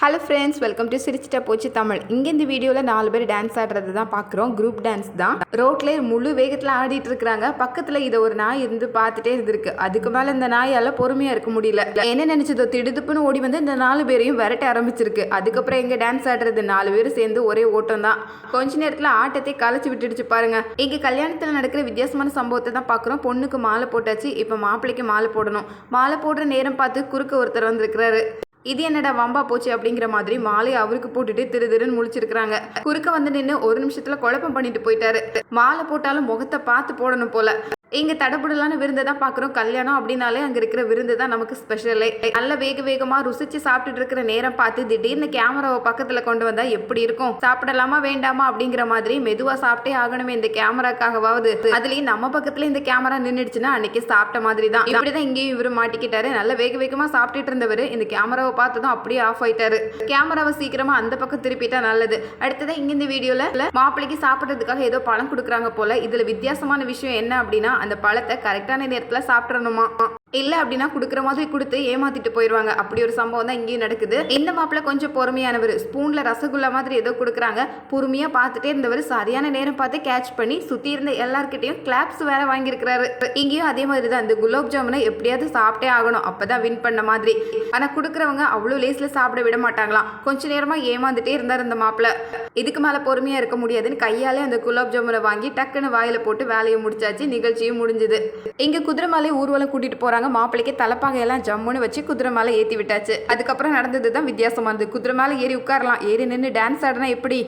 Hello friends welcome to சிரிச்சிட்ட போச்சு தமிழ். இங்கே இந்த வீடியோவில் நாலு பேர் டான்ஸ் ஆடுறது தான் பார்க்குறோம் குரூப் டான்ஸ் தான். ரோட்லேயே முழு வேகத்தில் ஆடிட்டு இருக்கிறாங்க. பக்கத்தில் இதை ஒரு நாய் இருந்து பார்த்துட்டே இருந்திருக்கு. அதுக்கு மேலே இந்த நாயால் பொறுமையாக இருக்க முடியல. என்ன நினச்சதோ திடுதுப்புன்னு ஓடி வந்து இந்த நாலு பேரையும் விரட்ட ஆரம்பிச்சிருக்கு. அதுக்கப்புறம் எங்கே டான்ஸ் ஆடுறது? நாலு பேரும் சேர்ந்து ஒரே ஓட்டம் தான். கொஞ்ச நேரத்தில் ஆட்டத்தை கலைச்சி விட்டுடுச்சு பாருங்க. இங்கே கல்யாணத்தில் நடக்கிற வித்தியாசமான சம்பவத்தை தான் பார்க்குறோம் பொண்ணுக்கு மாலை போட்டாச்சு. இப்போ மாப்பிள்ளைக்கு மாலை போடணும். மாலை போடுற நேரம் பார்த்து குறுக்க ஒருத்தர் வந்திருக்கிறாரு. இது என்னடா வம்பா போச்சு அப்படிங்கிற மாதிரி மாலை அவருக்கு போட்டுட்டு திரு திருன்னு முழிச்சிருக்கிறாங்க. குறுக்க வந்து நின்று ஒரு நிமிஷத்துல குழப்பம் பண்ணிட்டு போயிட்டாரு. மாலை போட்டாலும் முகத்தை பார்த்து போடணும் போல. இங்கே தடபுடலான விருந்து தான் பார்க்குறோம். கல்யாணம் அப்படின்னாலே அங்கே இருக்கிற விருந்து தான் நமக்கு ஸ்பெஷலே நல்ல வேக வேகமாக ருசிச்சு சாப்பிட்டுட்டு இருக்கிற நேரம் பார்த்து திடீர்னு கேமராவை பக்கத்தில் கொண்டு வந்தால் எப்படி இருக்கும்? சாப்பிடலாமா வேண்டாமா அப்படிங்கிற மாதிரி மெதுவாக சாப்பிட்டே ஆகணுமே இந்த கேமராக்காகவாவது அதுலேயும் நம்ம பக்கத்தில் இந்த கேமரா நின்றுடுச்சுன்னா அன்னைக்கு சாப்பிட்ட மாதிரி தான். இப்படி தான் இங்கேயும் இவர் மாட்டிக்கிட்டாரு. நல்ல வேக வேகமாக சாப்பிட்டுட்டு இருந்தவர் இந்த கேமராவை பார்த்ததும் அப்படியே ஆஃப் ஆயிட்டாரு. கேமராவை சீக்கிரமாக அந்த பக்கம் திருப்பிட்டா நல்லது. அடுத்ததான் இங்கே இந்த வீடியோவில் மாப்பிள்ளைக்கு சாப்பிட்றதுக்காக ஏதோ பழம் கொடுக்குறாங்க போல. இதில் வித்தியாசமான விஷயம் என்ன அப்படின்னா அந்த பழத்தை கரெக்டான நேரத்தில் சாப்பிட்றணுமா இல்லை அப்படின்னா கொடுக்குற மாதிரி கொடுத்து ஏமாத்திட்டு போயிடுவாங்க அப்படி ஒரு சம்பவம் தான் இங்கேயும் நடக்குது. இந்த மாப்பிள்ள கொஞ்சம் பொறுமையானவர். ஸ்பூனில் ரசகுல்லா மாதிரி ஏதோ கொடுக்குறாங்க. பொறுமையாக பார்த்துட்டே இருந்தவர். சரியான நேரம் பார்த்து கேட்ச் பண்ணி சுற்றி இருந்த எல்லாருக்கிட்டையும் கிளாப்ஸ் வேற வாங்கியிருக்கிறாரு. இங்கேயும் அதே மாதிரி தான் இந்த குலோப் ஜாமுனை எப்படியாவது சாப்பிட்டே ஆகணும். அப்போ தான் வின் பண்ண மாதிரி. ஆனால் கொடுக்குறவங்க அவ்வளோ லேஸில் சாப்பிட விட மாட்டாங்களாம். கொஞ்ச நேரமாக ஏமாந்துட்டே இருந்தார் இந்த மாப்பிள்ள. இதுக்கு மேலே பொறுமையாக இருக்க முடியாதுன்னு கையாலே அந்த குலோப் ஜாமுனை வாங்கி டக்குன்னு வாயில போட்டு வேலையை முடிச்சாச்சு. நிகழ்ச்சியும் முடிஞ்சுது. எங்கள் குதிரை மலை ஊர்வலம் கூட்டிகிட்டு போகிறாங்க போறாங்க மாப்பிள்ளைக்கு தலைப்பாகையெல்லாம் ஜம்முன்னு வச்சு குதிரை மேலே ஏற்றி விட்டாச்சு. அதுக்கப்புறம் நடந்தது தான் வித்தியாசமாக இருந்தது குதிரை மேலே ஏறி உட்காரலாம். ஏறி நின்று டான்ஸ் ஆடினா எப்படி?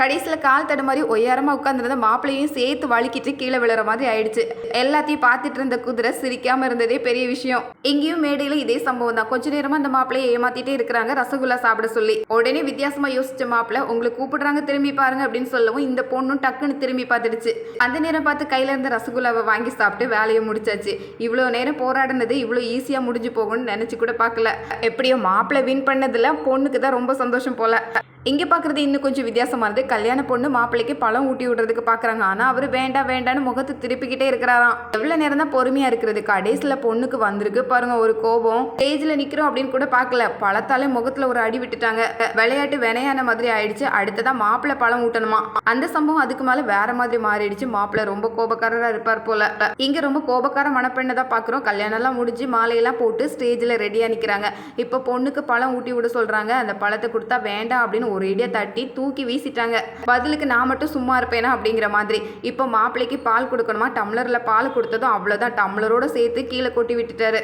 கடைசியில் கால் தடு மாதிரி ஒய்யாரமாக உட்காந்துருந்த மாப்பிள்ளையும் சேர்த்து வலிக்கிட்டு கீழே விழுற மாதிரி ஆயிடுச்சு. எல்லாத்தையும் பார்த்துட்டு இருந்த குதிரை சிரிக்காம இருந்ததே பெரிய விஷயம். இங்கேயும் மேடையில் இதே சம்பவம் தான். கொஞ்ச நேரமாக அந்த மாப்பிள்ளையை ஏமாத்திட்டே இருக்கிறாங்க. ரசகுல்லா சாப்பிட சொல்லி. உடனே வித்தியாசமாக யோசிச்ச மாப்பிள்ள உங்களை கூப்பிடுறாங்க திரும்பி பாருங்க அப்படின்னு சொல்லவும் இந்த பொண்ணும் டக்குன்னு திரும்பி பார்த்துடுச்சு. அந்த நேரம் பார்த்து கையில இருந்த ரசகுல்லாவை வாங்கி சாப்பிட்டு வேலையை முடிச்சாச்சு. இவ்வளோ நேரம் போராடினது இவ்வளோ ஈஸியாக முடிஞ்சு போகும்னு நினச்சி கூட பார்க்கல. எப்படியோ மாப்பிள்ளை வின் பண்ணதில் பொண்ணுக்கு தான் ரொம்ப சந்தோஷம் போல. இங்கே பார்க்குறது இன்னும் கொஞ்சம் வித்தியாசமா இருந்து கல்யாண பொண்ணு மாப்பிள்ளைக்கு பழம் ஊட்டி விடுறதுக்கு பார்க்குறாங்க ஆனால் அவர் வேண்டாம் வேண்டான்னு முகத்தை திருப்பிக்கிட்டே இருக்கிறாராம். எவ்வளோ நேரம் தான் பொறுமையாக இருக்கிறது. கடைசியில் பொண்ணுக்கு வந்திருக்கு. பாருங்க ஒரு கோபம். ஸ்டேஜில் நிற்கிறோம் அப்படின்னு கூட பார்க்கல. பழத்தாலே முகத்தில் ஒரு அடி விட்டுட்டாங்க. விளையாட்டு வினையான மாதிரி ஆயிடுச்சு. அடுத்ததான் மாப்பிள்ளை பழம் ஊட்டணுமா? அந்த சம்பவம் அதுக்கு மேலே வேற மாதிரி மாறிடுச்சு. மாப்பிள்ளை ரொம்ப கோபக்காரராக இருப்பார் போல. இங்கே ரொம்ப கோபக்கார மணப்பெண்ணை தான் பார்க்குறோம் கல்யாணம்லாம் முடிஞ்சு மாலையெல்லாம் போட்டு ஸ்டேஜில் ரெடியாக நிற்கிறாங்க இப்போ பொண்ணுக்கு பழம் ஊட்டி விட சொல்கிறாங்க அந்த பழத்தை கொடுத்தா வேண்டாம் அப்படின்னு ஒரேடியாக தட்டி தூக்கி வீசிட்டாங்க. பதிலுக்கு நான் மட்டும் சும்மா இருப்பேனா அப்படிங்கிற மாதிரி. இப்போ மாப்பிள்ளைக்கு பால் கொடுக்கணுமா? டம்ளரில் பால் கொடுத்ததும் அவ்வளோதான் டம்ளரோட சேர்த்து கீழே கொட்டி விட்டுட்டாரு.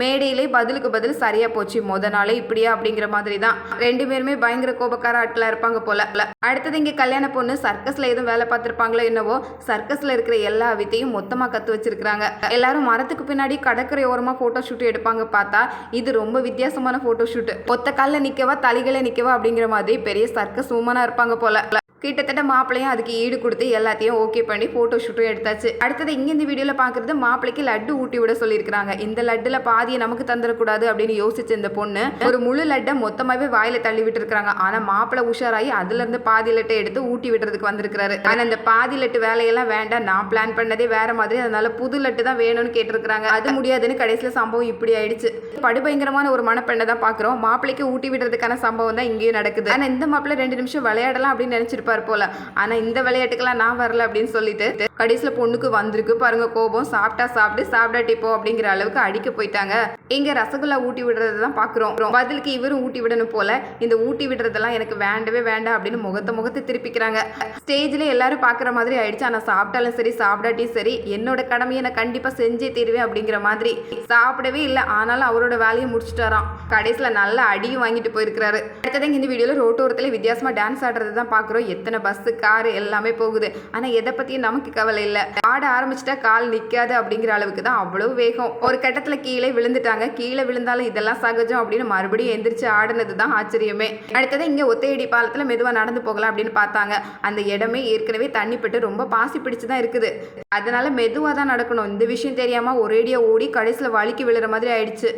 மேடையிலே பதிலுக்கு பதில் சரியா போச்சு. முத நாளே இப்படியா அப்படிங்கிற மாதிரி தான் ரெண்டு பேருமே பயங்கர கோபக்கார ஆட்களா இருப்பாங்க போல. அடுத்தது இங்க கல்யாண பொண்ணு சர்க்கஸ்ல எதுவும் வேலை பார்த்திருப்பாங்களோ என்னவோ சர்க்கஸ்ல இருக்கிற எல்லா வித்தையும் மொத்தமா கத்து வச்சிருக்காங்க எல்லாரும் மரத்துக்கு பின்னாடி கடற்கரை ஓரமா போட்டோ ஷூட் எடுப்பாங்க பார்த்தா இது ரொம்ப வித்தியாசமான போட்டோ ஷூட் ஒத்த காலில் நிக்கவா தலைகளை நிக்கவா அப்படிங்கிற மாதிரி பெரிய சர்க்கஸ் உமனா இருப்பாங்க போல. கிட்டத்தட்ட மாப்பிள்ளையும் அதுக்கு ஈடு கொடுத்து எல்லாத்தையும் ஓகே பண்ணி ஃபோட்டோ ஷூட்டும் எடுத்தாச்சு. அடுத்தது இங்கே இந்த வீடியோவில் பார்க்குறது மாப்பிள்ளைக்கு லட்டு ஊட்டி விட சொல்லியிருக்காங்க இந்த லட்டில் பாதியை நமக்கு தந்துடக்கூடாது அப்படின்னு யோசிச்ச இந்த பொண்ணு ஒரு முழு லட்டை மொத்தமாகவே வாயில் தள்ளி விட்டு இருக்காங்க ஆனால் மாப்பிள்ளை உஷாராகி அதுலேருந்து பாதி லட்டை எடுத்து ஊட்டி விடுறதுக்கு வந்திருக்கிறாரு. ஆனால் இந்த பாதி லட்டு வேலையெல்லாம் வேண்டாம். நான் பிளான் பண்ணதே வேற மாதிரி. அதனால புது லட்டு தான் வேணும்னு கேட்டிருக்கிறாங்க. அது முடியாதுன்னு கடைசியில் சம்பவம் இப்படி ஆயிடுச்சு. படுபயங்கரமான ஒரு மனப்பெண்ணை தான் பார்க்குறோம் மாப்பிள்ளைக்கு ஊட்டி விடுறதுக்கான சம்பவம் தான் இங்கேயும் நடக்குது. ஆனால் இந்த மாப்பிள்ளை ரெண்டு நிமிஷம் விளையாடலாம் அப்படின்னு நினைச்சிருப்பாரு போல. ஆனா இந்த விளையாட்டுக்கெல்லாம் நான் வரல அப்படின்னு சொல்லிட்டு கடைசியில பொண்ணுக்கு வந்திருக்கு. பாருங்க கோபம். சாப்பிட்டா சாப்பிட்டு சாப்பிடாட்டி போ அப்படிங்கிற அளவுக்கு அடிக்க போயிட்டாங்க. எங்க ரசகுல்லா ஊட்டி விடுறது தான் பாக்குறோம். பதிலுக்கு இவரும் ஊட்டி விடணும் போல. இந்த ஊட்டி விடுறதெல்லாம் எனக்கு வேண்டவே வேண்டாம் அப்படின்னு முகத்தை முகத்தை திருப்பிக்கிறாங்க. ஸ்டேஜ்ல எல்லாரும் பாக்குற மாதிரி ஆயிடுச்சு. ஆனா சாப்பிட்டாலும் சரி சாப்பிடாட்டியும் சரி என்னோட கடமையை நான் கண்டிப்பா செஞ்சே தீருவேன் அப்படிங்கிற மாதிரி. சாப்பிடவே இல்லை. ஆனாலும் அவரோட வேலையை முடிச்சுட்டாராம். கடைசியில் நல்ல அடியும் வாங்கிட்டு போயிருக்கிறாரு. அடுத்ததான் இந்த வீடியோவில் ரோட்டோரத்தில் வித்தியாசமாக டான்ஸ் ஆடுறது தான் பார்க்குறோம் எத்தனை பஸ்ஸு காரு எல்லாமே போகுது. ஆனால் எதை பற்றியும் நமக்கு கவலை இல்லை. ஆட ஆரம்பிச்சிட்டா கால் நிற்காது அப்படிங்கிற அளவுக்கு தான் அவ்வளோ வேகம். ஒரு கட்டத்தில் கீழே விழுந்துட்டாங்க. கீழே விழுந்தாலும் இதெல்லாம் சகஜம் அப்படின்னு மறுபடியும் எந்திரிச்சு ஆடுனது தான் ஆச்சரியமே. அடுத்தது இங்கே ஒத்தையடி பாலத்தில் மெதுவாக நடந்து போகலாம் அப்படின்னு பார்த்தாங்க. அந்த இடமே ஏற்கனவே தண்ணி பட்டு ரொம்ப பாசி பிடிச்சு தான் இருக்குது. அதனால மெதுவாக தான் நடக்கணும். இந்த விஷயம் தெரியாமல் ஒரேடியாக ஓடி கடைசியில் வலிக்கு விழுற மாதிரி ஆயிடுச்சு.